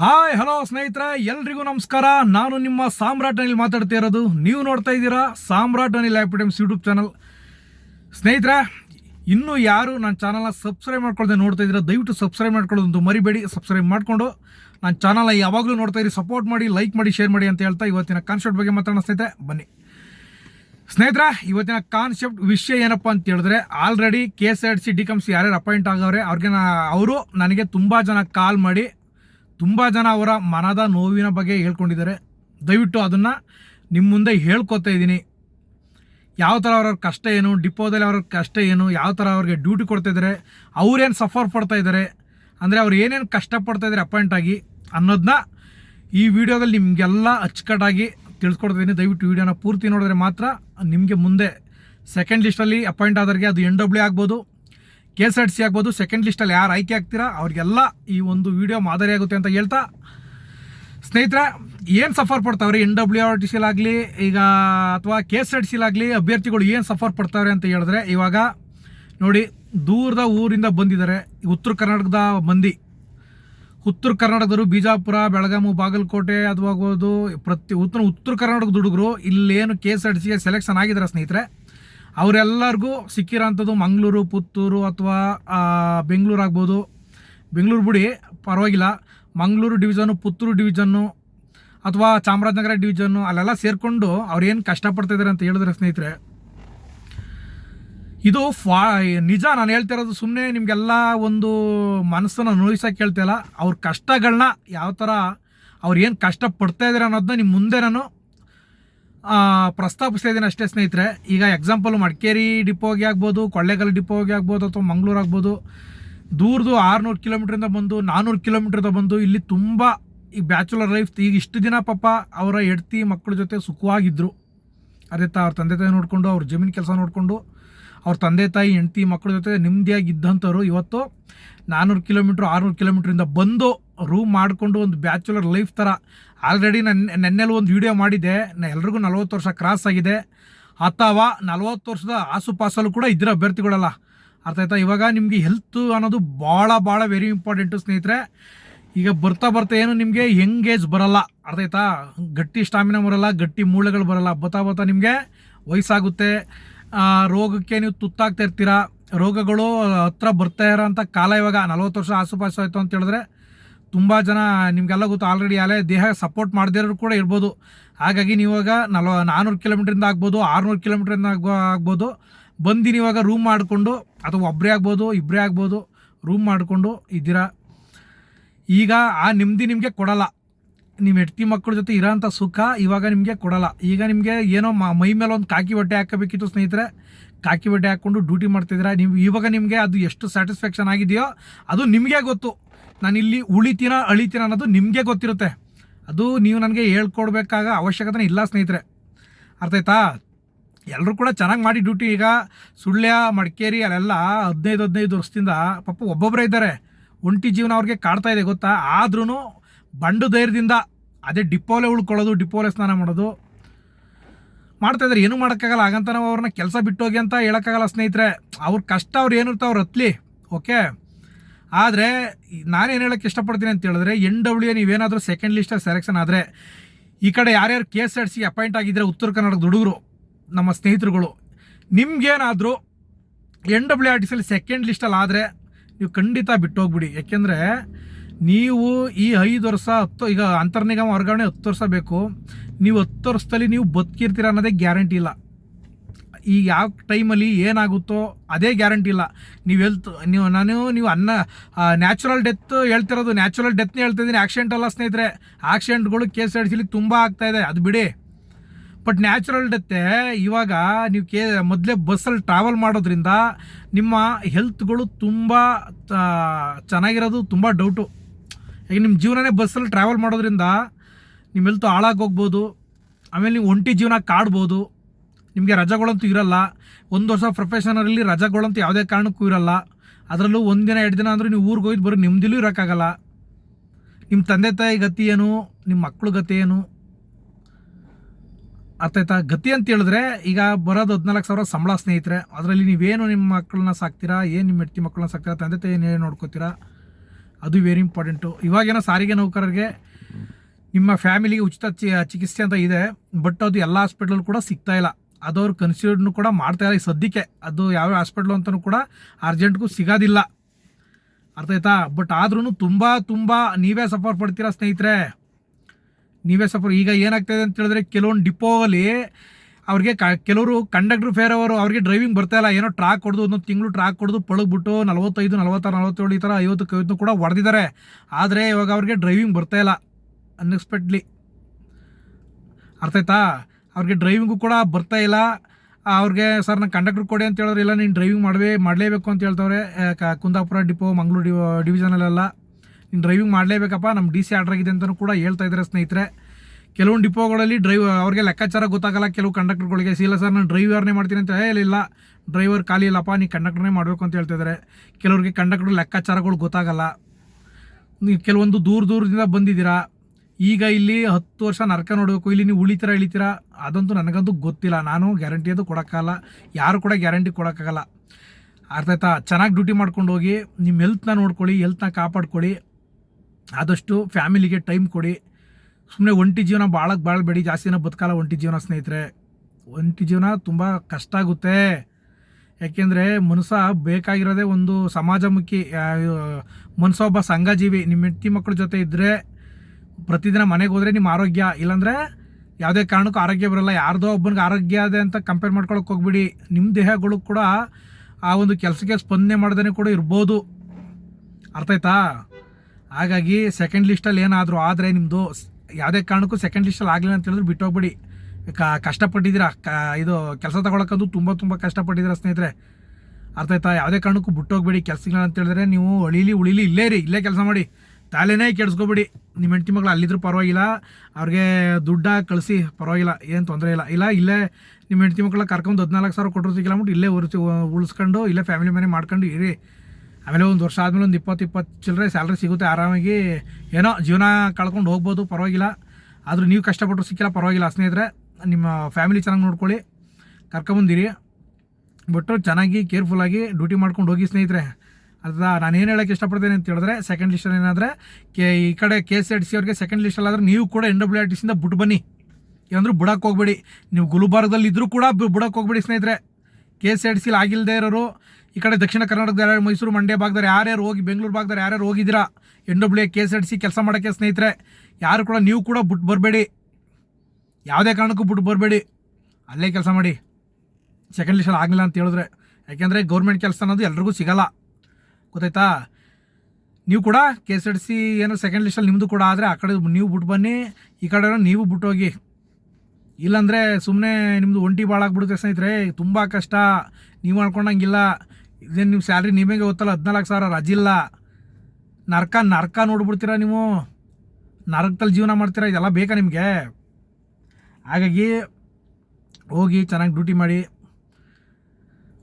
Hi, hello ಸ್ನೇಹಿತರೆ, ಎಲ್ರಿಗೂ ನಮಸ್ಕಾರ. ನಾನು ನಿಮ್ಮ ಸಾಮ್ರಾಟ್ ಅನಿಲ್ ಮಾತಾಡ್ತಾ ಇರೋದು. ನೀವು ನೋಡ್ತಾ ಇದ್ದೀರಾ ಸಾಮ್ರಾಟ್ ಅನಿಲ್ ಆ್ಯಪಿಟಮ್ಸ್ ಯೂಟ್ಯೂಬ್ ಚಾನಲ್. ಸ್ನೇಹಿತರೆ, ಇನ್ನೂ ಯಾರು ನನ್ನ ಚಾನಲ್ನ ಸಬ್ಸ್ಕ್ರೈಬ್ ಮಾಡ್ಕೊಳ್ದೆ ನೋಡ್ತಾ ಇದ್ದೀರಾ, ದಯವಿಟ್ಟು ಸಬ್ಸ್ಕ್ರೈಬ್ ಮಾಡ್ಕೊಳ್ಳೋದು ಮರಿಬೇಡಿ. ಸಬ್ಸ್ಕ್ರೈಬ್ ಮಾಡಿಕೊಂಡು ನನ್ನ ಚಾನಲ್ನ ಯಾವಾಗಲೂ ನೋಡ್ತಾ ಇರಿ, ಸಪೋರ್ಟ್ ಮಾಡಿ, ಲೈಕ್ ಮಾಡಿ, ಶೇರ್ ಮಾಡಿ ಅಂತ ಹೇಳ್ತಾ ಇವತ್ತಿನ ಕಾನ್ಸೆಪ್ಟ್ ಬಗ್ಗೆ ಮಾತಾಡೋಣ ಸ್ನೇಹಿತರೆ. ಬನ್ನಿ. ಸ್ನೇಹಿತರೆ, ಇವತ್ತಿನ ಕಾನ್ಸೆಪ್ಟ್ ವಿಷಯ ಏನಪ್ಪ ಅಂತ ಹೇಳಿದ್ರೆ already K S R C D comes ಯಾರ್ಯಾರು ಅಪಾಯಿಂಟ್ ಆಗವ್ರೆ, ಅವ್ರಿಗೆ ಅವರು ನನಗೆ ತುಂಬ ಜನ ಕಾಲ್ ಮಾಡಿ ತುಂಬ ಜನ ಅವರ ಮನದ ನೋವಿನ ಬಗ್ಗೆ ಹೇಳ್ಕೊಂಡಿದ್ದಾರೆ. ದಯವಿಟ್ಟು ಅದನ್ನು ನಿಮ್ಮ ಮುಂದೆ ಹೇಳ್ಕೊತಾ ಇದ್ದೀನಿ. ಯಾವ ಥರ ಅವ್ರವ್ರ ಕಷ್ಟ ಏನು, ಡಿಪೋದಲ್ಲಿ ಅವ್ರ ಕಷ್ಟ ಏನು, ಯಾವ ಥರ ಅವ್ರಿಗೆ ಡ್ಯೂಟಿ ಕೊಡ್ತಾ ಇದ್ದಾರೆ, ಅವ್ರೇನು ಸಫರ್ ಪಡ್ತಾ ಇದ್ದಾರೆ, ಅಂದರೆ ಅವ್ರು ಏನೇನು ಕಷ್ಟಪಡ್ತಾ ಇದ್ದಾರೆ ಅಪಾಯಿಂಟ್ ಆಗಿ ಅನ್ನೋದನ್ನ ಈ ವಿಡಿಯೋದಲ್ಲಿ ನಿಮಗೆಲ್ಲ ಅಚ್ಚುಕಟ್ಟಾಗಿ ತಿಳಿಸ್ಕೊಡ್ತಿದ್ದೀನಿ ದಯವಿಟ್ಟು ವಿಡಿಯೋನ ಪೂರ್ತಿ ನೋಡಿದ್ರೆ ಮಾತ್ರ ನಿಮಗೆ ಮುಂದೆ ಸೆಕೆಂಡ್ ಲಿಸ್ಟಲ್ಲಿ ಅಪಾಯಿಂಟ್ ಆದವ್ರಿಗೆ ಅದು ಎನ್ ಡಬ್ಲ್ಯೂ ಆಗ್ಬೋದು. K S R T C ಆಗ್ಬೋದು ಸೆಕೆಂಡ್ ಲಿಸ್ಟಲ್ಲಿ ಯಾರು ಆಯ್ಕೆ ಆಗ್ತೀರಾ, ಅವ್ರಿಗೆಲ್ಲ ಈ ಒಂದು ವಿಡಿಯೋ ಮಾದರಿ ಆಗುತ್ತೆ ಅಂತ ಹೇಳ್ತಾ. ಸ್ನೇಹಿತರೆ, ಏನು ಸಫರ್ ಪಡ್ತಾವ್ರೆ? ಎನ್ ಡಬ್ಲ್ಯೂ ಆರ್ ಟಿ ಸಿಲಾಗಲಿ ಈಗ ಅಥವಾ ಕೆ ಎಸ್ ಆರ್ ಟಿ ಸಿಲಾಗಲಿ ಅಭ್ಯರ್ಥಿಗಳು ಏನು ಸಫರ್ ಪಡ್ತಾವ್ರೆ ಅಂತ ಹೇಳಿದ್ರೆ, ಇವಾಗ ನೋಡಿ, ದೂರದ ಊರಿಂದ ಬಂದಿದ್ದಾರೆ, ಉತ್ತರ ಕರ್ನಾಟಕದ ಮಂದಿ. ಉತ್ತರ ಕರ್ನಾಟಕದವರು ಬಿಜಾಪುರ ಬೆಳಗಾಮು ಬಾಗಲಕೋಟೆ ಅದು ಆಗ್ಬೋದು, ಪ್ರತಿ ಉತ್ತರ ಉತ್ತರ ಕರ್ನಾಟಕದ ಹುಡುಗರು, ಇಲ್ಲೇನು ಕೆ ಎಸ್ ಆರ್ ಟಿ ಸಿಗೆ ಸೆಲೆಕ್ಷನ್ ಆಗಿದ್ದಾರೆ ಸ್ನೇಹಿತರೆ. ಅವರೆಲ್ಲರಿಗೂ ಸಿಕ್ಕಿರೋಂಥದ್ದು ಮಂಗಳೂರು, ಪುತ್ತೂರು ಅಥವಾ ಬೆಂಗಳೂರು ಆಗ್ಬೋದು. ಬೆಂಗಳೂರು ಬಿಡಿ, ಪರವಾಗಿಲ್ಲ. ಮಂಗಳೂರು ಡಿವಿಷನ್ನು ಪುತ್ತೂರು ಡಿವಿಷನ್ನು ಅಥವಾ ಚಾಮರಾಜನಗರ ಡಿವಿಷನ್ನು ಅಲ್ಲೆಲ್ಲ ಸೇರಿಕೊಂಡು ಅವ್ರೇನು ಏನು ಕಷ್ಟಪಡ್ತಿದ್ದಾರೆ ಅಂತ ಹೇಳಿದ್ರೆ ಸ್ನೇಹಿತರೆ, ಇದು ಫಾ, ನಿಜ ನಾನು ಹೇಳ್ತಾ ಇರೋದು ಸುಮ್ಮನೆ ನಿಮಗೆಲ್ಲ ಒಂದು ಮನಸ್ಸನ್ನು ನೋಯಿಸೋಕೆ ಹೇಳ್ತಿಲ್ಲ ಅವ್ರ ಕಷ್ಟಗಳನ್ನ ಯಾವ ಥರ ಅವ್ರು ಏನು ಕಷ್ಟ ಪಡ್ತಾ ಇದ್ದಾರೆ ಅನ್ನೋದನ್ನ ನಿಮ್ಮ ಮುಂದೆ ನಾನು ಪ್ರಸ್ತಾಪಿಸ್ತಾ ಇದ್ದೀನಿ ಅಷ್ಟೇ ಸ್ನೇಹಿತರೆ. ಈಗ ಎಕ್ಸಾಂಪಲ್ ಮಡಿಕೇರಿ ಡಿಪೋಗೆ ಆಗ್ಬೋದು, ಕೊಳ್ಳೇಗಾಲ ಡಿಪೋಗೆ ಆಗ್ಬೋದು ಅಥವಾ ಮಂಗಳೂರು ಆಗ್ಬೋದು. ದೂರದು ಆರುನೂರು ಕಿಲೋಮೀಟ್ರಿಂದ ಬಂದು ನಾನ್ನೂರು ಕಿಲೋಮೀಟ್ರಿಂದ ಬಂದು ಇಲ್ಲಿ ತುಂಬ ಈ ಬ್ಯಾಚುಲರ್ ಲೈಫ್ ಈಗ ಇಷ್ಟು ದಿನ ಪಾಪ ಅವರ ಹೆಡ್ತಿ ಮಕ್ಕಳ ಜೊತೆ ಸುಖವಾಗಿದ್ದರು ಅದೇ ತಾ ಅವ್ರ ತಂದೆ ತಾಯಿ ನೋಡಿಕೊಂಡು, ಅವ್ರ ಜಮೀನು ಕೆಲಸ ನೋಡಿಕೊಂಡು, ಅವ್ರ ತಂದೆ ತಾಯಿ, ಹೆಂಡ್ತಿ ಮಕ್ಕಳ ಜೊತೆ ನೆಮ್ಮದಿಯಾಗಿ ಇದ್ದಂಥವ್ರು. ಇವತ್ತು ನಾನ್ನೂರು ಕಿಲೋಮೀಟ್ರ್ ಆರುನೂರು ಕಿಲೋಮೀಟ್ರಿಂದ ಬಂದು ರೂಮ್ ಮಾಡಿಕೊಂಡು ಒಂದು ಬ್ಯಾಚುಲರ್ ಲೈಫ್ ಥರ ಆಲ್ರೆಡಿ ನನ್ನ ನೆನ್ನೆಲ್ಲಿ ಒಂದು ವಿಡಿಯೋ ಮಾಡಿದ್ದೆ. ಎಲ್ರಿಗೂ ನಲ್ವತ್ತು ವರ್ಷ ಕ್ರಾಸ್ ಆಗಿದೆ. ಅಥವಾ ನಲ್ವತ್ತು ವರ್ಷದ ಆಸುಪಾಸಲ್ಲೂ ಕೂಡ ಇದ್ರ ಅಭ್ಯರ್ಥಿಗಳಲ್ಲ. ಅರ್ಥ ಆಯ್ತಾ? ಇವಾಗ ನಿಮಗೆ ಹೆಲ್ತ್ ಅನ್ನೋದು ಭಾಳ ಭಾಳ ವೆರಿ ಇಂಪಾರ್ಟೆಂಟು ಸ್ನೇಹಿತರೆ. ಈಗ ಬರ್ತಾ ಬರ್ತಾ ಏನು ನಿಮಗೆ ಯಂಗ್ ಏಜ್ ಬರಲ್ಲ. ಅರ್ಥ ಆಯ್ತಾ? ಗಟ್ಟಿ ಸ್ಟಾಮಿನಾ ಬರಲ್ಲ, ಗಟ್ಟಿ ಮೂಳೆಗಳು ಬರಲ್ಲ. ಬರ್ತಾ ಬರ್ತಾ ನಿಮಗೆ ವಯಸ್ಸಾಗುತ್ತೆ. ರೋಗಕ್ಕೆ ನೀವು ತುತ್ತಾಗ್ತಾ ಇರ್ತೀರಾ? ರೋಗಗಳು ಹತ್ರ ಬರ್ತಾ ಇರೋಂಥ ಕಾಲ ಇವಾಗ ನಲ್ವತ್ತು ವರ್ಷ ಆಸುಪಾಸು ಆಯಿತು ಅಂತ ಹೇಳಿದ್ರೆ ತುಂಬ ಜನ ನಿಮಗೆಲ್ಲ ಗೊತ್ತು ಆಲ್ರೆಡಿ ಅಲ್ಲೇ ದೇಹ ಸಪೋರ್ಟ್ ಮಾಡದಿರೋರು ಕೂಡ ಇರ್ಬೋದು. ಹಾಗಾಗಿ ನೀವಾಗ ನಲ್ವ ನಾನ್ನೂರು ಕಿಲೋಮೀಟ್ರಿಂದ ಆಗ್ಬೋದು, ಆರುನೂರು ಕಿಲೋಮೀಟ್ರಿಂದ ಆಗ್ಬೋ, ಆಗ್ಬೋದು. ಬಂದು ಇವಾಗ ರೂಮ್ ಮಾಡಿಕೊಂಡು, ಅಥವಾ ಒಬ್ಬರೇ ಆಗ್ಬೋದು ಇಬ್ಬರೇ ಆಗ್ಬೋದು ರೂಮ್ ಮಾಡಿಕೊಂಡು ಇದ್ದೀರಾ? ಈಗ ಆ ನೆಮ್ಮದಿ ನಿಮಗೆ ಕೊಡಲ್ಲ. ನಿಮ್ಮ ಹೆಂಡತಿ ಮಕ್ಕಳ ಜೊತೆ ಇರೋಂಥ ಸುಖ ಇವಾಗ ನಿಮಗೆ ಕೊಡಲ್ಲ. ಈಗ ನಿಮಗೆ ಏನೋ ಮ- ಮೇಲೆ ಒಂದು ಕಾಕಿ ಬಟ್ಟೆ ಹಾಕಬೇಕಿತ್ತು ಸ್ನೇಹಿತರೆ, ಕಾಕಿ ಬಟ್ಟೆ ಹಾಕ್ಕೊಂಡು ಡ್ಯೂಟಿ ಮಾಡ್ತಿದ್ದೀರಾ? ನೀವು ಇವಾಗ ನಿಮಗೆ ಅದು ಎಷ್ಟು ಸ್ಯಾಟಿಸ್ಫ್ಯಾಕ್ಷನ್ ಆಗಿದೆಯೋ ಅದು ನಿಮಗೆ ಗೊತ್ತು. ನಾನು ಇಲ್ಲಿ ಉಳಿತೀನ, ಅಳಿತೀನ ಅನ್ನೋದು ನಿಮಗೆ ಗೊತ್ತಿರುತ್ತೆ. ಅದು ನೀವು ನನಗೆ ಹೇಳ್ಕೊಡ್ಬೇಕಾಗ ಅವಶ್ಯಕತೆ ಇಲ್ಲ ಸ್ನೇಹಿತರೆ. ಅರ್ಥ ಆಯ್ತಾ? ಎಲ್ಲರೂ ಕೂಡ ಚೆನ್ನಾಗಿ ಮಾಡಿ ಡ್ಯೂಟಿ ಈಗ ಸುಳ್ಯ, ಮಡಿಕೇರಿ, ಅಲ್ಲೆಲ್ಲ ಹದಿನೈದು ಹದಿನೈದು ವರ್ಷದಿಂದ ಪಾಪ ಒಬ್ಬೊಬ್ಬರೇ ಇದ್ದಾರೆ. ಒಂಟಿ ಜೀವನ ಅವ್ರಿಗೆ ಕಾಡ್ತಾ ಇದೆ ಗೊತ್ತಾ? ಆದ್ರೂ ಬಂಡು ಧೈರ್ಯದಿಂದ ಅದೇ ಡಿಪ್ಪೋಲೆ ಉಳ್ಕೊಳ್ಳೋದು ಡಿಪ್ಪೋಲೆ ಸ್ನಾನ ಮಾಡೋದು. ಮಾಡ್ತಾ ಇದ್ದಾರೆ. ಏನು ಮಾಡೋಕ್ಕಾಗಲ್ಲ. ಹಾಗಂತ ನಾವು ಅವ್ರನ್ನ ಕೆಲಸ ಬಿಟ್ಟೋಗಿ ಅಂತ ಹೇಳೋಕ್ಕಾಗಲ್ಲ ಸ್ನೇಹಿತರೆ. ಅವ್ರ ಕಷ್ಟ ಅವ್ರು ಏನಿರ್ತಾವೆ ಅವ್ರು ಹತ್ಲಿ. ಓಕೆ? ಆದರೆ ನಾನೇನು ಹೇಳೋಕ್ಕೆ ಇಷ್ಟಪಡ್ತೀನಿ ಅಂತ ಹೇಳಿದ್ರೆ ಎನ್ ಡಬ್ಲ್ಯೂ ನೀವೇನಾದರೂ ಸೆಕೆಂಡ್ ಲಿಸ್ಟಲ್ಲಿ ಸೆಲೆಕ್ಷನ್ ಆದರೆ ಈ ಕಡೆ ಯಾರ್ಯಾರು K S R C appoint ಆಗಿದ್ದರೆ ಉತ್ತರ ಕನ್ನಡದ ಹುಡುಗರು, ನಮ್ಮ ಸ್ನೇಹಿತರುಗಳು, ನಿಮ್ಗೇನಾದರೂ ಎನ್ ಡಬ್ಲ್ಯೂ ಆರ್ ಟಿ ಸಿಲಿ ಸೆಕೆಂಡ್ ಲಿಸ್ಟಲ್ಲಿ ಆದರೆ ನೀವು ಖಂಡಿತ ಬಿಟ್ಟು ಹೋಗ್ಬಿಡಿ ಯಾಕೆಂದರೆ ನೀವು ಈ ಐದು ವರ್ಷ, ಹತ್ತು ಈಗ ಅಂತರ್ನಿಗಮ ವರ್ಗಾವಣೆ ಹತ್ತು ವರ್ಷ ಬೇಕು. ನೀವು ಹತ್ತು ವರ್ಷದಲ್ಲಿ ನೀವು ಬದುಕಿರ್ತೀರ ಅನ್ನೋದೇ ಗ್ಯಾರಂಟಿ ಇಲ್ಲ. ಈ ಯಾವ ಟೈಮಲ್ಲಿ ಏನಾಗುತ್ತೋ ಅದೇ ಗ್ಯಾರಂಟಿ ಇಲ್ಲ. ನೀವು ಹೆಲ್ತ್ ನೀವು, ನಾನು ನೀವು ಅನ್ನ ನ್ಯಾಚುರಲ್ ಡೆತ್ ಹೇಳ್ತಿರೋದು ನ್ಯಾಚುರಲ್ ಡೆತ್ನೇ ಹೇಳ್ತಿದ್ದೀನಿ. ಆಕ್ಸಿಡೆಂಟ್ ಅಲ್ಲ ಸ್ನೇಹಿತರೆ. ಆಕ್ಸಿಡೆಂಟ್ಗಳು ಕೇಸ್ ಆಡಿಸಿಲಿ ತುಂಬ ಆಗ್ತಾ ಇದೆ. ಅದು ಬಿಡಿ. ಬಟ್ ನ್ಯಾಚುರಲ್ ಡೆತ್ತೆ ಇವಾಗ ನೀವು ಕೇ, ಮೊದಲೇ ಬಸ್ಸಲ್ಲಿ ಟ್ರಾವೆಲ್ ಮಾಡೋದ್ರಿಂದ ನಿಮ್ಮ ಹೆಲ್ತ್ಗಳು ತುಂಬ ಚೆನ್ನಾಗಿರೋದು, ತುಂಬ ಡೌಟು ಈಗ ನಿಮ್ಮ ಜೀವನನೇ ಬಸ್ಸಲ್ಲಿ ಟ್ರಾವೆಲ್ ಮಾಡೋದ್ರಿಂದ ನಿಮ್ಮ ಹೆಲ್ತ್ ಹಾಳಾಗೋಗ್ಬೋದು ಆಮೇಲೆ ನೀವು ಒಂಟಿ ಜೀವನ ಕಾಡ್ಬೋದು. ನಿಮಗೆ ರಜೆಗಳಂತೂ ಇರಲ್ಲ. ಒಂದು ವರ್ಷ ಪ್ರೊಫೆಷನಲ್ಲಿ ರಜೆಗಳಂತೂ ಯಾವುದೇ ಕಾರಣಕ್ಕೂ ಇರಲ್ಲ. ಅದರಲ್ಲೂ ಒಂದು ದಿನ, ಎರಡು ದಿನ ಅಂದರೂ ನೀವು ಊರಿಗೆ ಹೋಗಿದ್ದು ಬರೀ ನಿಮ್ಮದಿಲ್ಲೂ ಇರೋಕ್ಕಾಗಲ್ಲ. ನಿಮ್ಮ ತಂದೆ ತಾಯಿ ಗತಿ ಏನು? ನಿಮ್ಮ ಮಕ್ಕಳು ಗತಿ ಏನು? ಅರ್ಥ ಗತಿ ಅಂತ ಹೇಳಿದ್ರೆ ಈಗ ಬರೋದು ಹದಿನಾಲ್ಕು ಸಾವಿರ ಸಂಬಳ ಸ್ನೇಹಿತರೆ. ಅದರಲ್ಲಿ ನೀವೇನು ನಿಮ್ಮ ಮಕ್ಕಳನ್ನ ಸಾಕ್ತೀರಾ? ಏನು ನಿಮ್ಮ ಹೆಂಡತಿ ಮಕ್ಕಳನ್ನ ಸಾಕ್ತೀರಾ? ತಂದೆ ತಾಯಿ ಏನು ನೋಡ್ಕೋತೀರಾ? ಅದು ವೆರಿ ಇಂಪಾರ್ಟೆಂಟು ಇವಾಗೇನೋ ಸಾರಿಗೆ ನೌಕರರಿಗೆ ನಿಮ್ಮ ಫ್ಯಾಮಿಲಿಗೆ ಉಚಿತ ಚಿಕಿತ್ಸೆ ಅಂತ ಇದೆ. ಬಟ್ ಅದು ಎಲ್ಲ ಹಾಸ್ಪಿಟ್ಲಲ್ಲಿ ಕೂಡ ಸಿಗ್ತಾ ಅದು ಅವ್ರು ಕನ್ಸಿಡರ್ನು ಕೂಡ ಮಾಡ್ತಾ ಇಲ್ಲ. ಈ ಸದ್ಯಕ್ಕೆ ಅದು ಯಾವ ಹಾಸ್ಪಿಟ್ಲು ಅಂತಲೂ ಕೂಡ ಅರ್ಜೆಂಟ್ಗೂ ಸಿಗೋದಿಲ್ಲ. ಅರ್ಥ ಆಯ್ತಾ? ಬಟ್ ಆದ್ರೂ ತುಂಬ ತುಂಬ ನೀವೇ ಸಫರ್ ಪಡ್ತೀರಾ ಸ್ನೇಹಿತರೆ. ನೀವೇ ಸಫರ್ ಈಗ ಏನಾಗ್ತಾಯಿದೆ ಅಂತ ಹೇಳಿದ್ರೆ ಕೆಲವೊಂದು ಡಿಪೋಲಿ ಅವ್ರಿಗೆ ಕ ಕೆಲವರು ಕಂಡಕ್ಟ್ರ್ ಫೇರ್ ಅವರು ಅವ್ರಿಗೆ ಡ್ರೈವಿಂಗ್ ಬರ್ತಾ ಇಲ್ಲ. ಏನೋ ಟ್ರಾಕ್ ಹೊಡೆದು ಒಂದೊಂದು ತಿಂಗಳು ಟ್ರಾಕ್ ಹೊಡೆದು ಪಳಗ್ಬಿಟ್ಟು ನಲವತ್ತೈದು, ನಲವತ್ತಾರು, ನಲವತ್ತೇಳು ಈ ಥರ ಐವತ್ತು ಐವತ್ತು ಕೂಡ ಹೊಡೆದಿದ್ದಾರೆ. ಆದರೆ ಇವಾಗ ಅವ್ರಿಗೆ ಡ್ರೈವಿಂಗ್ ಬರ್ತಾ ಇಲ್ಲ. ಅನ್ಎಕ್ಸ್ಪೆಕ್ಟ್ಲಿ ಅರ್ಥ ಆಯ್ತಾ? ಅವ್ರಿಗೆ ಡ್ರೈವಿಂಗು ಕೂಡ ಬರ್ತಾ ಇಲ್ಲ. ಅವ್ರಿಗೆ, ಸರ್ ನಾನು ಕಂಡಕ್ಟರ್ ಕೊಡಿ ಅಂತ ಹೇಳಿದ್ರೆ ಇಲ್ಲ, ನೀನು ಡ್ರೈವಿಂಗ್ ಮಾಡಬೇ, ಮಾಡಲೇಬೇಕು ಅಂತ ಹೇಳ್ತವ್ರೆ. ಕುಂದಾಪುರ ಡಿಪೋ, ಮಂಗಳೂರು ಡಿ ಡಿವಿಷನಲ್ಲೆಲ್ಲ ನೀನು ಡ್ರೈವಿಂಗ್ ಮಾಡಲೇಬೇಕಪ್ಪ ನಮ್ಮ ಡಿ ಸಿ ಆರ್ಡರ್ ಆಗಿದೆ ಅಂತಲೂ ಕೂಡ ಹೇಳ್ತಾ ಇದ್ದಾರೆ ಸ್ನೇಹಿತರೆ. ಕೆಲವೊಂದು ಡಿಪೋಗಳಲ್ಲಿ ಡ್ರೈವ್ ಅವ್ರಿಗೆ ಲೆಕ್ಕಾಚಾರ ಗೊತ್ತಾಗಲ್ಲ ಕೆಲವು ಕಂಡಕ್ಟರ್ಗಳಿಗೆ ಇಲ್ಲ, ಸರ್, ನಾನು ಡ್ರೈವರ್ನೇ ಮಾಡ್ತೀನಿ ಅಂತ ಹೇಳಿಲ್ಲ ಡ್ರೈವರ್ ಖಾಲಿ ಇಲ್ಲಪ್ಪ, ನೀ ಕಂಡಕ್ಟರ್ನೇ ಮಾಡಬೇಕು ಅಂತ ಹೇಳ್ತಾ ಇದ್ದಾರೆ ಕೆಲವ್ರಿಗೆ ಕಂಡಕ್ಟರ್ ಲೆಕ್ಕಾಚಾರಗಳು ಗೊತ್ತಾಗಲ್ಲ. ನೀವು ಕೆಲವೊಂದು ದೂರ ದೂರದಿಂದ ಬಂದಿದ್ದೀರಾ ಈಗ ಇಲ್ಲಿ ಹತ್ತು ವರ್ಷ ನರಕ ನೋಡಬೇಕು ಇಲ್ಲಿ ನೀವು ಉಳಿತೀರಾ ಇಳಿತೀರಾ? ಅದಂತೂ ನನಗಂತೂ ಗೊತ್ತಿಲ್ಲ. ನಾನು ಗ್ಯಾರಂಟಿ ಅದು ಕೊಡೋಕ್ಕಾಗಲ್ಲ. ಯಾರು ಕೂಡ ಗ್ಯಾರಂಟಿ ಕೊಡೋಕ್ಕಾಗಲ್ಲ. ಅರ್ಥ ಆಯ್ತಾ? ಚೆನ್ನಾಗಿ ಡ್ಯೂಟಿ ಮಾಡ್ಕೊಂಡು ಹೋಗಿ ನಿಮ್ಮ ಹೆಲ್ತ್ನ ನೋಡ್ಕೊಳ್ಳಿ ಹೆಲ್ತ್ನ ಕಾಪಾಡ್ಕೊಳ್ಳಿ. ಆದಷ್ಟು ಫ್ಯಾಮಿಲಿಗೆ ಟೈಮ್ ಕೊಡಿ. ಸುಮ್ಮನೆ ಒಂಟಿ ಜೀವನ ಭಾಳಕ್ಕೆ ಬಾಳಬೇಡಿ ಜಾಸ್ತಿ ದಿನ ಬದುಕಲ್ಲ ಒಂಟಿ ಜೀವನ ಸ್ನೇಹಿತರೆ. ಒಂಟಿ ಜೀವನ ತುಂಬ ಕಷ್ಟ ಆಗುತ್ತೆ. ಯಾಕೆಂದರೆ ಮನುಷ್ಯ ಬೇಕಾಗಿರೋದೇ ಒಂದು ಸಮಾಜಮುಖಿ ಮನುಷ್ಯ ಒಬ್ಬ ಸಂಘಜೀವಿ. ನಿಮ್ಮ ಹೆಂಡತಿ ಮಕ್ಕಳ ಜೊತೆ ಇದ್ದರೆ ಪ್ರತಿದಿನ ಮನೆಗೆ ಹೋದ್ರೆ ನಿಮ್ಮ ಆರೋಗ್ಯ, ಇಲ್ಲಾಂದರೆ ಯಾವುದೇ ಕಾರಣಕ್ಕೂ ಆರೋಗ್ಯ ಬರಲ್ಲ. ಯಾರ್ದೋ ಒಬ್ಬನಿಗೆ ಆರೋಗ್ಯ ಇದೆ ಅಂತ ಕಂಪೇರ್ ಮಾಡ್ಕೊಳಕ್ಕೆ ಹೋಗ್ಬಿಡಿ. ನಿಮ್ಮ ದೇಹಗಳು ಕೂಡ ಆ ಒಂದು ಕೆಲಸಕ್ಕೆ ಸ್ಪಂದನೆ ಮಾಡ್ದೇ ಕೂಡ ಇರ್ಬೋದು. ಅರ್ಥ ಆಯ್ತಾ? ಹಾಗಾಗಿ ಸೆಕೆಂಡ್ ಲಿಸ್ಟಲ್ಲಿ ಏನಾದರೂ ಆದರೆ ನಿಮ್ಮದು ಯಾವುದೇ ಕಾರಣಕ್ಕೂ ಸೆಕೆಂಡ್ ಲಿಸ್ಟಲ್ಲಿ ಆಗಲಿಲ್ಲ ಅಂತ ಹೇಳಿದ್ರೆ ಬಿಟ್ಟೋಗ್ಬಿಡಿ. ಕ, ಕಷ್ಟಪಟ್ಟಿದ್ದೀರಾ? ಕ, ಇದು ಕೆಲಸ ತಗೊಳಕ್ಕಂತೂ ತುಂಬ ತುಂಬ ಕಷ್ಟಪಟ್ಟಿದ್ದೀರಾ ಸ್ನೇಹಿತರೆ? ಅರ್ಥ ಆಯ್ತಾ? ಯಾವುದೇ ಕಾರಣಕ್ಕೂ ಬಿಟ್ಟೋಗ್ಬೇಡಿ. ಕೆಲಸಗಳಂತ ಹೇಳಿದ್ರೆ ನೀವು ಅಳಿಲಿ, ಉಳಿಲಿ ಇಲ್ಲೇ ರೀ ಇಲ್ಲೇ ಕೆಲಸ ಮಾಡಿ. ತಾಲೇನೇ ಕೆಡಿಸ್ಕೊಬಿಡಿ. ನಿಮ್ಮ ಹೆಂಡತಿ ಮಗಳು ಅಲ್ಲಿದ್ರೂ ಪರವಾಗಿಲ್ಲ. ಅವ್ರಿಗೆ ದುಡ್ಡ ಕಳಿಸಿ, ಪರವಾಗಿಲ್ಲ, ಏನು ತೊಂದರೆ ಇಲ್ಲ. ಇಲ್ಲ, ಇಲ್ಲೇ ನಿಮ್ಮ ಹೆಂಡತಿ ಮಕ್ಕಳ ಕರ್ಕೊಂಡು ಹದಿನಾಲ್ಕು ಸಾವಿರ ಕೊಟ್ಟರು ಸಿಗಲ್ಲ ಅಂದ್ಬಿಟ್ಟು ಇಲ್ಲೇ ಉರ್ಸಿ ಉಳಿಸ್ಕೊಂಡು, ಇಲ್ಲೇ ಫ್ಯಾಮಿಲಿ ಮನೆ ಮಾಡ್ಕೊಂಡು ಇರಿ. ಆಮೇಲೆ ಒಂದು ವರ್ಷ ಆದಮೇಲೆ ಒಂದು ಇಪ್ಪತ್ತು ಇಪ್ಪತ್ತು ಚಿಲ್ಲರೆ ಸ್ಯಾಲ್ರಿ ಸಿಗುತ್ತೆ ಆರಾಮಾಗಿ. ಏನೋ ಜೀವನ ಕಳ್ಕೊಂಡು ಹೋಗ್ಬೋದು, ಪರವಾಗಿಲ್ಲ. ಆದರೂ ನೀವು ಕಷ್ಟಪಟ್ಟರು ಸಿಕ್ಕಿಲ್ಲ, ಪರವಾಗಿಲ್ಲ ಸ್ನೇಹಿತರೆ. ನಿಮ್ಮ ಫ್ಯಾಮಿಲಿ ಚೆನ್ನಾಗಿ ನೋಡ್ಕೊಳ್ಳಿ. ಕರ್ಕೊಂಬಂದಿರಿ. ಬಟ್ಟು ಚೆನ್ನಾಗಿ ಕೇರ್ಫುಲ್ಲಾಗಿ ಡ್ಯೂಟಿ ಮಾಡ್ಕೊಂಡು ಹೋಗಿ ಸ್ನೇಹಿತರೆ. ಅದ ನಾನು ಏನು ಹೇಳೋಕ್ಕೆ ಇಷ್ಟಪಡ್ತೇನೆ ಅಂತ ಹೇಳಿದ್ರೆ ಸೆಕೆಂಡ್ ಲಿಸ್ಟಲ್ಲಿ ಏನಾದರೆ, ಕೆ, ಈ ಕಡೆ ಕೆ ಎಸ್ ಆರ್ ಸಿ ಅವ್ರಿಗೆ ಸೆಕೆಂಡ್ ಲಿಸ್ಟಲ್ಲಾದರೆ ನೀವು ಕೂಡ ಎನ್ ಡಬ್ಲ್ಯೂ ಆರ್ ಟಿ ಸಿಂದ ಬಿಟ್ಟು ಬನ್ನಿ. ಏನಂದ್ರೂ ಬುಡಕ್ಕೆ ಹೋಗ್ಬೇಡಿ. ನೀವು ಗುಲ್ಬರ್ಗದಲ್ಲಿ ಇದ್ದರೂ ಕೂಡ ಬುಡಕ್ಕೆ ಹೋಗ್ಬೇಡಿ ಸ್ನೇಹಿತರೆ. ಕೆ ಎಸ್ ಆರ್ ಟಿ ಸಿಲಿ ಆಗಿಲ್ಲದೆ ಇರೋರು, ಈ ಕಡೆ ದಕ್ಷಿಣ ಕರ್ನಾಟಕದ ಮೈಸೂರು ಮಂಡ್ಯ ಭಾಗದವ್ರು, ಯಾರ್ಯಾರು ಹೋಗಿ ಬೆಂಗಳೂರು ಭಾಗದವ್ರು ಯಾರ್ಯಾರು ಹೋಗಿದ್ದೀರಾ? N W K S T C ಕೆಲಸ ಮಾಡೋಕ್ಕೆ ಸ್ನೇಹಿತರೆ, ಯಾರು ಕೂಡ ನೀವು ಕೂಡ ಬಿಟ್ಟು ಬರಬೇಡಿ. ಯಾವುದೇ ಕಾರಣಕ್ಕೂ ಬಿಟ್ಟು ಬರಬೇಡಿ. ಅಲ್ಲೇ ಕೆಲಸ ಮಾಡಿ. ಸೆಕೆಂಡ್ ಲಿಸ್ಟಲ್ಲಿ ಆಗಲಿಲ್ಲ ಅಂತ ಹೇಳಿದ್ರೆ. ಯಾಕೆಂದರೆ ಗೌರ್ಮೆಂಟ್ ಕೆಲಸ ಅನ್ನೋದು ಎಲ್ರಿಗೂ ಸಿಗಲ್ಲ. ಗೊತ್ತಾಯ್ತಾ? ನೀವು ಕೂಡ ಕೆ ಎಸ್ ಆರ್ ಸಿ ಏನೋ ಸೆಕೆಂಡ್ ಲಿಸ್ಟಲ್ಲಿ ನಿಮ್ಮದು ಕೂಡ ಆದರೆ ಆ ಕಡೆ ನೀವು ಬಿಟ್ಟು ಬನ್ನಿ, ಈ ಕಡೆ ನೀವು ಬಿಟ್ಟೋಗಿ ಇಲ್ಲಾಂದರೆ ಸುಮ್ಮನೆ ನಿಮ್ಮದು ಒಂಟಿ ಭಾಳಾಗ್ಬಿಡುತ್ತೆ ಸ್ನೇಹಿತರೆ, ತುಂಬ ಕಷ್ಟ. ನೀವು ಮಾಡ್ಕೊಂಡಂಗಿಲ್ಲ ಇದೇನು ನಿಮ್ಮ ಸ್ಯಾಲ್ರಿ ನಿಮಗೆ ಗೊತ್ತಲ್ಲ, ಹದಿನಾಲ್ಕು ಸಾವಿರ ರಜಿಲ್ಲ ನರ್ಕ ನರ್ಕ ನೋಡ್ಬಿಡ್ತೀರಾ ನೀವು? ನರಕದಲ್ಲಿ ಜೀವನ ಮಾಡ್ತೀರಾ? ಇದೆಲ್ಲ ಬೇಕಾ ನಿಮಗೆ? ಹಾಗಾಗಿ ಹೋಗಿ ಚೆನ್ನಾಗಿ ಡ್ಯೂಟಿ ಮಾಡಿ.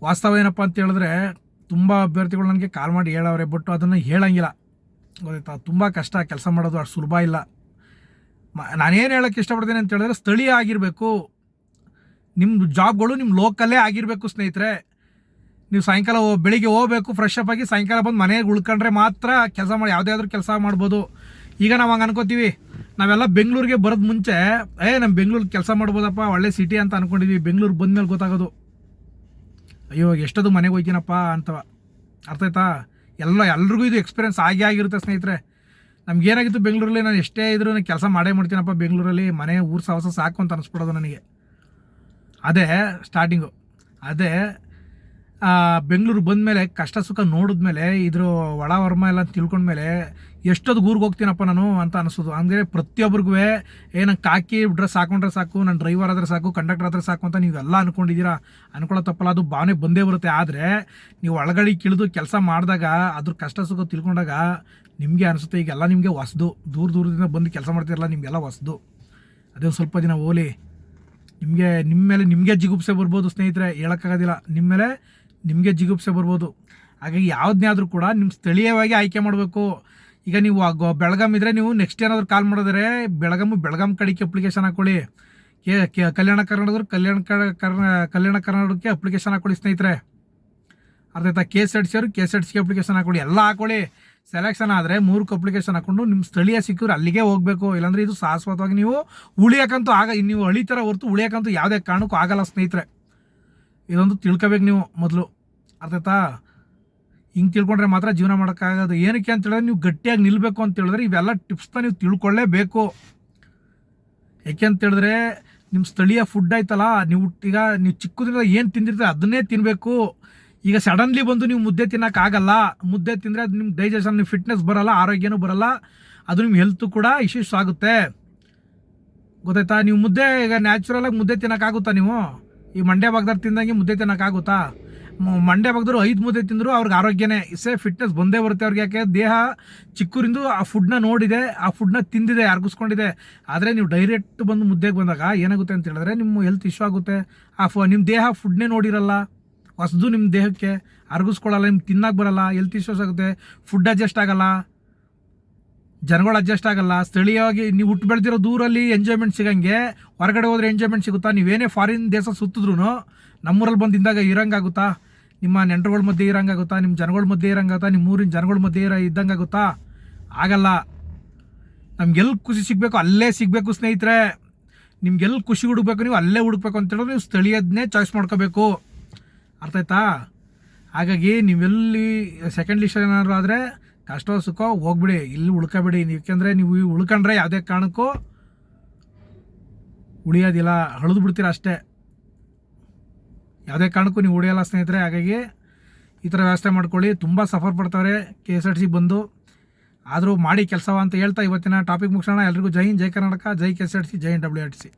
ವಾಸ್ತವ ಏನಪ್ಪ ಅಂತ ಹೇಳಿದ್ರೆ ತುಂಬ ಅಭ್ಯರ್ಥಿಗಳು ನನಗೆ ಕಾಲ್ ಮಾಡಿ ಹೇಳವ್ರೆ ಬಟ್ ಅದನ್ನು ಹೇಳಂಗಿಲ್ಲ. ಗೊತ್ತಾಯ್ತಾ? ತುಂಬ ಕಷ್ಟ, ಕೆಲಸ ಮಾಡೋದು ಅಷ್ಟು ಸುಲಭ ಇಲ್ಲ. ಮ- ನಾನೇನು ಹೇಳೋಕ್ಕೆ ಇಷ್ಟಪಡ್ತೀನಿ ಅಂತ ಹೇಳಿದ್ರೆ ಸ್ಥಳೀಯ ಆಗಿರಬೇಕು. ನಿಮ್ಮ ಜಾಬ್ಗಳು ನಿಮ್ಮ ಲೋಕಲ್ಲೇ ಆಗಿರಬೇಕು ಸ್ನೇಹಿತರೆ. ನೀವು ಸಾಯಂಕಾಲ ಬೆಳಿಗ್ಗೆ ಹೋಗ್ಬೇಕು ಫ್ರೆಶ್ ಅಪ್ ಆಗಿ ಸಾಯಂಕಾಲ ಬಂದು ಮನೆಗೆ ಉಳ್ಕೊಂಡ್ರೆ ಮಾತ್ರ ಕೆಲಸ ಮಾಡಿ, ಯಾವುದೇ ಆದ್ರೂ ಕೆಲಸ ಮಾಡ್ಬೋದು. ಈಗ ನಾವು ಹಂಗೆ ಅನ್ಕೋತೀವಿ, ನಾವೆಲ್ಲ ಬೆಂಗಳೂರಿಗೆ ಬರೋದು ಮುಂಚೆ, ಏ ನಮ್ಮ ಬೆಂಗಳೂರಿಗೆ ಕೆಲಸ ಮಾಡ್ಬೋದಪ್ಪ, ಒಳ್ಳೆ ಸಿಟಿ ಅಂತ ಅನ್ಕೊಂಡಿದ್ವಿ ಬೆಂಗಳೂರು ಬಂದ್ಮೇಲೆ ಗೊತ್ತಾಗೋದು. ಅಯ್ಯೋ, ಎಷ್ಟದು ಮನೆಗೆ ಹೋಗ್ತೀನಪ್ಪ ಅಂತವ. ಅರ್ಥ ಆಯ್ತಾ? ಎಲ್ಲ, ಎಲ್ರಿಗೂ ಇದು ಎಕ್ಸ್ಪೀರಿಯನ್ಸ್ ಆಗೇ ಆಗಿರುತ್ತೆ ಸ್ನೇಹಿತರೆ. ನಮಗೇನಾಗಿತ್ತು ಬೆಂಗಳೂರಲ್ಲಿ, ನಾನು ಎಷ್ಟೇ ಇದ್ರೂ ನಾನು ಕೆಲಸ ಮಾಡೇ ಮಾಡ್ತೀನಪ್ಪ ಬೆಂಗಳೂರಲ್ಲಿ, ಮನೆ ಊರು ಸಾಹಸ ಸಾಕು ಅಂತ ಅನಿಸ್ಬಿಡೋದು ನನಗೆ. ಅದೇ ಸ್ಟಾರ್ಟಿಂಗು ಅದೇ ಬೆಂಗಳೂರು ಬಂದಮೇಲೆ, ಕಷ್ಟ ಸುಖ ನೋಡಿದ್ಮೇಲೆ, ಇದ್ರ ಒಳ ವರ್ಮ ಎಲ್ಲ ತಿಳ್ಕೊಂಡ್ಮೇಲೆ ಎಷ್ಟೊತ್ತು ಊರಿಗೆ ಹೋಗ್ತೀನಪ್ಪ ನಾನು ಅಂತ ಅನಿಸೋದು. ಅಂದರೆ ಪ್ರತಿಯೊಬ್ಬರಿಗೂ ಏ ಕಾಕಿ ಡ್ರೆಸ್ ಹಾಕೊಂಡ್ರೆ ಸಾಕು ನನ್ನ ಡ್ರೈವರ್ ಆದ್ರೆ ಸಾಕು ಕಂಡಕ್ಟರ್ ಆದ್ರೆ ಸಾಕು ಅಂತ ನೀವೆಲ್ಲ ಅನ್ಕೊಂಡಿದೀರಾ? ಅನ್ಕೊಳ್ಳೋ ತಪ್ಪಲ್ಲ, ಅದು ಭಾವನೆ ಬಂದೇ ಬರುತ್ತೆ. ಆದರೆ ನೀವು ಒಳಗಡೆ ಕಿಳಿದು ಕೆಲಸ ಮಾಡಿದಾಗ, ಅದ್ರ ಕಷ್ಟ ಸುಖ ತಿಳ್ಕೊಂಡಾಗ ನಿಮಗೆ ಅನಿಸುತ್ತೆ, ಈಗೆಲ್ಲ ನಿಮಗೆ ಹೊಸ್ದು. ದೂರ ದೂರದಿಂದ ಬಂದು ಕೆಲಸ ಮಾಡ್ತಿರಲ್ಲ, ನಿಮಗೆಲ್ಲ ಹೊಸ್ದು. ಅದೇ ಸ್ವಲ್ಪ ದಿನ ಹೋಲಿ ನಿಮಗೆ ನಿಮ್ಮ ಮೇಲೆ ನಿಮಗೆ ಜಿಗುಪ್ಸೆ ಬರ್ಬೋದು ಸ್ನೇಹಿತರೆ, ಹೇಳೋಕ್ಕಾಗೋದಿಲ್ಲ. ನಿಮ್ಮ ಮೇಲೆ ನಿಮಗೆ ಜಿಗುಪ್ಸೆ ಬರ್ಬೋದು. ಹಾಗಾಗಿ ಯಾವುದನ್ನೇ ಆದರೂ ಕೂಡ ನಿಮ್ಮ ಸ್ಥಳೀಯವಾಗಿ ಆಯ್ಕೆ ಮಾಡಬೇಕು. ಈಗ ನೀವು ಬೆಳಗಾಂ ಇದ್ದರೆ ನೀವು ನೆಕ್ಸ್ಟ್ ಏನಾದರೂ ಕಾಲ್ ಮಾಡಿದ್ರೆ ಬೆಳಗಾಂ ಬೆಳಗಾಂ ಕಡೆಗೆ ಅಪ್ಲಿಕೇಶನ್ ಹಾಕೊಳ್ಳಿ. ಕಲ್ಯಾಣ ಕರ್ನಾಟಕದವ್ರು ಕಲ್ಯಾಣ ಕಲ್ಯಾಣ ಕರ್ನಾಟಕಕ್ಕೆ ಅಪ್ಲಿಕೇಶನ್ ಹಾಕೊಳ್ಳಿ ಸ್ನೇಹಿತರೆ. ಅರ್ಥ ಆಯ್ತಾ? ಕೆ ಎಸ್ ಸಿ ಅವರು K S R T C application ಹಾಕೊಳ್ಳಿ. ಎಲ್ಲ ಹಾಕೊಳ್ಳಿ. ಸೆಲೆಕ್ಷನ್ ಆದರೆ ಮೂರಕ್ಕೆ ಅಪ್ಲಿಕೇಶನ್ ಹಾಕೊಂಡು ನಿಮ್ಮ ಸ್ಥಳೀಯ ಸಿಕ್ಕಿದ್ರೆ ಅಲ್ಲಿಗೆ ಹೋಗಬೇಕು. ಇಲ್ಲಾಂದ್ರೆ ಇದು ಶಾಶ್ವತವಾಗಿ ನೀವು ಉಳಿಯೋಕ್ಕಂತೂ ಆಗ ನೀವು ಅಳಿತಾರ ಹೊರತು ಉಳಿಯೋಕ್ಕಂತೂ ಯಾವುದೇ ಕಾರಣಕ್ಕೂ ಆಗಲ್ಲ ಸ್ನೇಹಿತರೆ. ಇದೊಂದು ತಿಳ್ಕೊಬೇಕು ನೀವು ಮೊದಲು. ಅರ್ಥ ಆಯ್ತಾ? ಹಿಂಗೆ ತಿಳ್ಕೊಂಡ್ರೆ ಮಾತ್ರ ಜೀವನ ಮಾಡೋಕ್ಕಾಗೋದು. ಏನಕ್ಕೆ ಅಂತ ಹೇಳಿದ್ರೆ ನೀವು ಗಟ್ಟಿಯಾಗಿ ನಿಲ್ಲಬೇಕು ಅಂತ ಹೇಳಿದ್ರೆ ಇವೆಲ್ಲ ಟಿಪ್ಸ್ನ ನೀವು ತಿಳ್ಕೊಳ್ಳೇಬೇಕು ಯಾಕೆ ಅಂತ ಹೇಳಿದ್ರೆ ನಿಮ್ಮ ಸ್ಥಳೀಯ ಫುಡ್ ಆಯ್ತಲ್ಲ, ನೀವು ಈಗ ನೀವು ಚಿಕ್ಕದ್ರಿಂದ ಏನು ತಿಂದಿರ್ತೀರ ಅದನ್ನೇ ತಿನ್ನಬೇಕು ಈಗ ಸಡನ್ಲಿ ಬಂದು ನೀವು ಮುದ್ದೆ ತಿನ್ನೋಕ್ಕಾಗಲ್ಲ. ಮುದ್ದೆ ತಿಂದರೆ ಅದು ನಿಮ್ಮ ಡೈಜೆಷನ್ ನಿಮ್ಮ ಫಿಟ್ನೆಸ್ ಬರೋಲ್ಲ, ಆರೋಗ್ಯನೂ ಬರಲ್ಲ. ಅದು ನಿಮ್ಮ ಹೆಲ್ತು ಕೂಡ ಇಶ್ಯೂಸ್ ಆಗುತ್ತೆ. ಗೊತ್ತಾಯ್ತಾ? ನೀವು ಮುದ್ದೆ ಈಗ ನ್ಯಾಚುರಲಾಗಿ ಮುದ್ದೆ ತಿನ್ನೋಕ್ಕಾಗುತ್ತಾ ನೀವು? ಈ ಮಂಡ್ಯ ಭಾಗದಲ್ಲಿ ತಿಂದಂಗೆ ಮುದ್ದೆ ತಿನ್ನೋಕ್ಕಾಗುತ್ತಾ? ಮಂಡ್ಯ ಬಗ್ದ್ರು ಐದು ಮುದ್ದೆ ತಿಂದರೂ, ಅವ್ರಿಗೆ ಆರೋಗ್ಯನೇ. ಇಸೇ ಫಿಟ್ನೆಸ್ ಬಂದೇ ಬರುತ್ತೆ ಅವ್ರಿಗೆ. ಯಾಕೆ? ದೇಹ ಚಿಕ್ಕೂರಿಂದು ಆ ಫುಡ್ನ ನೋಡಿದೆ, ಆ ಫುಡ್ನ ತಿಂದಿದೆ, ಅರ್ಗಿಸ್ಕೊಂಡಿದೆ. ಆದರೆ ನೀವು ಡೈರೆಕ್ಟ್ ಬಂದು ಮುದ್ದೆಗೆ ಬಂದಾಗ ಏನಾಗುತ್ತೆ ಅಂತ ಹೇಳಿದ್ರೆ ನಿಮ್ಮ ಹೆಲ್ತ್ ಇಶ್ಯೂ ಆಗುತ್ತೆ. ಆ ಫ ನಿಮ್ಮ ದೇಹ ಫುಡ್ನೇ ನೋಡಿರಲ್ಲ. ಹೊಸದು ನಿಮ್ಮ ದೇಹಕ್ಕೆ ಅರ್ಗಿಸ್ಕೊಳ್ಳಲ್ಲ ನಿಮ್ಗೆ ತಿನ್ನಕ್ಕೆ ಬರಲ್ಲ ಹೆಲ್ತ್ ಇಶ್ಯೂಸ್ ಆಗುತ್ತೆ. ಫುಡ್ ಅಡ್ಜಸ್ಟ್ ಆಗಲ್ಲ. ಜನಗಳು ಅಡ್ಜಸ್ಟ್ ಆಗಲ್ಲ. ಸ್ಥಳೀಯವಾಗಿ ನೀವು ಹುಟ್ಟು ಬೆಳೆದಿರೋ ದೂರಲ್ಲಿ ಎಂಜಾಯ್ಮೆಂಟ್ ಸಿಗಂಗೆ, ಹೊರಗಡೆ ಹೋದ್ರೆ ಎಂಜಾಯ್ಮೆಂಟ್ ಸಿಗುತ್ತಾ? ನೀವೇನೇ ಫಾರಿನ್ ದೇಶ ಸುತ್ತಿದ್ರು ನಮ್ಮೂರಲ್ಲಿ ಬಂದಿಂದಾಗ ಇರಂಗಾಗುತ್ತಾ? ನಿಮ್ಮ ನೆಂಟರುಗಳ ಮಧ್ಯೆ ಇರಂಗಾಗುತ್ತಾ ನಿಮ್ಮ ಜನಗಳ ಮಧ್ಯೆ ಇರಂಗಾಗುತ್ತಾ ನಿಮ್ಮ ಊರಿನ ಜನಗಳ ಮಧ್ಯೆ ಇರ ಇದ್ದಂಗಾಗುತ್ತಾ ಆಗಲ್ಲ. ನಮ್ಗೆಲ್ಲಿ ಖುಷಿ ಸಿಗಬೇಕು, ಅಲ್ಲೇ ಸಿಗಬೇಕು ಸ್ನೇಹಿತರೆ. ನಿಮ್ಗೆಲ್ಲಿ ಖುಷಿ ಹುಡುಕ್ಬೇಕು, ನೀವು ಅಲ್ಲೇ ಹುಡುಕ್ಬೇಕು ಅಂತ ಹೇಳಿದ್ರೆ ನೀವು ಸ್ಥಳೀಯದನ್ನೇ ಚಾಯ್ಸ್ ಮಾಡ್ಕೋಬೇಕು. ಅರ್ಥ ಆಯ್ತಾ? ಹಾಗಾಗಿ ನೀವೆಲ್ಲಿ ಸೆಕೆಂಡ್ ಲಿಸ್ಟ್ ಏನಾದ್ರು ಆದರೆ ಕಷ್ಟ ಸುಖ ಹೋಗ್ಬಿಡಿ, ಇಲ್ಲಿ ಉಳ್ಕೊಬೇಡಿ. ಯಾಕೆಂದರೆ ನೀವು ಉಳ್ಕೊಂಡ್ರೆ ಯಾವುದೇ ಕಾರಣಕ್ಕೂ ಉಳಿಯೋದಿಲ್ಲ, ಹಳಿದು ಬಿಡ್ತೀರ ಅಷ್ಟೇ. ಯಾವುದೇ ಕಾರಣಕ್ಕೂ ನೀವು ಉಳಿಯಲ್ಲ ಸ್ನೇಹಿತರೆ, ಹಾಗಾಗಿ ಈ ಥರ ವ್ಯವಸ್ಥೆ ಮಾಡ್ಕೊಳ್ಳಿ. ತುಂಬ ಸಫರ್ ಪಡ್ತಾರೆ K S R T C ಬಂದು. ಆದರೂ ಮಾಡಿ ಕೆಲಸವ ಅಂತ ಹೇಳ್ತಾ ಇವತ್ತಿನ ಟಾಪಿಕ್ ಮುಗಿಸೋಣ. ಎಲ್ರಿಗೂ Jai Hind, Jai Karnataka, Jai K S R T C, Jai W R T C.